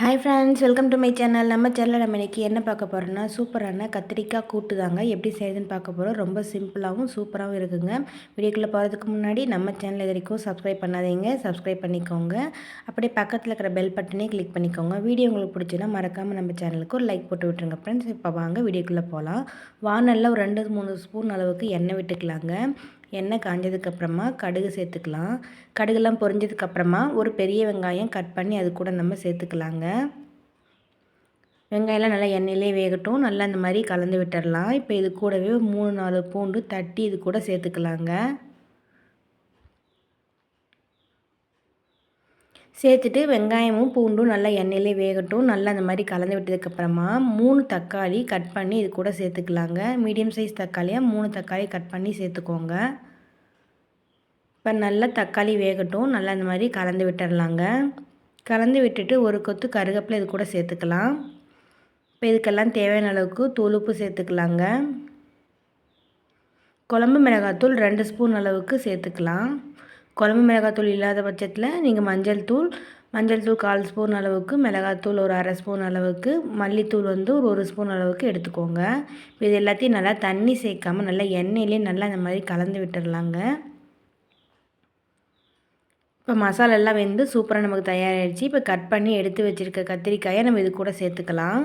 Hi friends welcome to my channel நம்ம சேனலில் நம்ம இன்றைக்கி என்ன பார்க்க போகிறோன்னா சூப்பரான கத்திரிக்காய் கூட்டு தாங்க எப்படி செய்யுதுன்னு பார்க்க போகிறோம் ரொம்ப சிம்பிளாகவும் சூப்பராகவும் இருக்குங்க. வீடியோக்குள்ளே போகிறதுக்கு முன்னாடி நம்ம சேனல் இது வரைக்கும் சப்ஸ்கிரைப் பண்ணாதீங்க. சப்ஸ்கிரைப் பண்ணிக்கோங்க. அப்படியே பக்கத்தில் இருக்கிற பெல் பட்டனே கிளிக் பண்ணிக்கோங்க. வீடியோ உங்களுக்கு பிடிச்சின்னா மறக்காமல் நம்ம சேனலுக்கு ஒரு லைக் போட்டு விட்டுருங்க ஃப்ரெண்ட்ஸ் இப்போ வாங்க வீடியோக்குள்ளே போகலாம் வானலில் ஒரு ரெண்டு மூணு ஸ்பூன் அளவுக்கு எண்ணெய் விட்டுக்கலாங்க. எண்ணெய் காஞ்சதுக்கப்புறமா கடுகு சேர்த்துக்கலாம். கடுகுலாம் பொரிஞ்சதுக்கப்புறமா ஒரு பெரிய வெங்காயம் கட் பண்ணி அது கூட நம்ம சேர்த்துக்கலாங்க. வெங்காயம்லாம் நல்லா எண்ணெயிலே வேகட்டும். நல்லா இந்த மாதிரி கலந்து விட்டுடலாம் இப்போ இது கூடவே மூணு நாலு பூண்டு தட்டி இது கூட சேர்த்துக்கலாங்க. சேர்த்துட்டு வெங்காயமும் பூண்டும் நல்லா எண்ணெயிலே வேகட்டும். நல்லா அந்த மாதிரி கலந்து விட்டதுக்கப்புறமா மூணு தக்காளி கட் பண்ணி இது கூட சேர்த்துக்கலாங்க. மீடியம் சைஸ் தக்காளியாக மூணு தக்காளி கட் பண்ணி சேர்த்துக்கோங்க. இப்போ நல்லா தக்காளி வேகட்டும். நல்லா இந்த மாதிரி கலந்து விட்டுடலாங்க கலந்து விட்டுட்டு ஒரு கொத்து கருகப்பில் இது கூட சேர்த்துக்கலாம். இப்போ இதுக்கெல்லாம் தேவையான அளவுக்கு தூளுப்பு சேர்த்துக்கலாங்க. குழம்பு மிளகாத்தூள் ரெண்டு ஸ்பூன் அளவுக்கு சேர்த்துக்கலாம். குழம்பு மிளகாத்தூள் இல்லாத பட்சத்தில் நீங்கள் மஞ்சள் தூள் மஞ்சள் தூள் கால் ஸ்பூன் அளவுக்கு மிளகாத்தூள் ஒரு அரை ஸ்பூன் அளவுக்கு மல்லித்தூள் வந்து ஒரு ஒரு ஸ்பூன் அளவுக்கு எடுத்துக்கோங்க. இது எல்லாத்தையும் நல்லா தண்ணி சேர்க்காமல் நல்லா எண்ணெயிலே நல்லா இந்த மாதிரி கலந்து விட்டுடலாங்க இப்போ மசாலா எல்லாம் வெந்து சூப்பராக நமக்கு தயாராகிடுச்சு இப்போ கட் பண்ணி எடுத்து வச்சுருக்க கத்திரிக்காயை நம்ம இது கூட சேர்த்துக்கலாம்.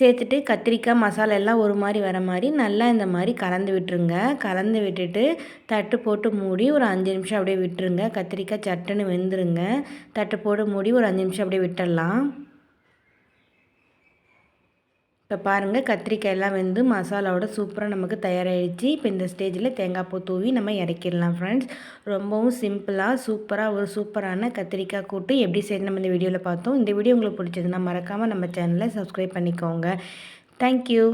சேர்த்துட்டு கத்திரிக்காய் மசாலா எல்லாம் ஒரு மாதிரி வர மாதிரி நல்லா இந்த மாதிரி கலந்து விட்டுருங்க. கலந்து விட்டுட்டு தட்டு போட்டு மூடி ஒரு அஞ்சு நிமிஷம் அப்படியே விட்டுருங்க. கத்திரிக்காய் சட்டுன்னு வெந்துருங்க. தட்டு போட்டு மூடி ஒரு அஞ்சு நிமிஷம் அப்படியே விட்டுடலாம். இப்போ பாருங்கள் கத்திரிக்காய் எல்லாம் வந்து மசாலாவோட சூப்பராக நமக்கு தயாராகிடுச்சு இப்போ இந்த ஸ்டேஜில் தேங்காய் பூ தூவி நம்ம இறக்கிடலாம் ஃப்ரெண்ட்ஸ் ரொம்பவும் சிம்பிளாக சூப்பராக ஒரு சூப்பரான கத்திரிக்காய் கூட்டு எப்படி செய்யணும் நம்ம இந்த வீடியோவில் பார்த்தோம். இந்த வீடியோ உங்களுக்கு பிடிச்சதுன்னா மறக்காமல் நம்ம சேனலை சப்ஸ்கிரைப் பண்ணிக்கோங்க. தேங்க்யூ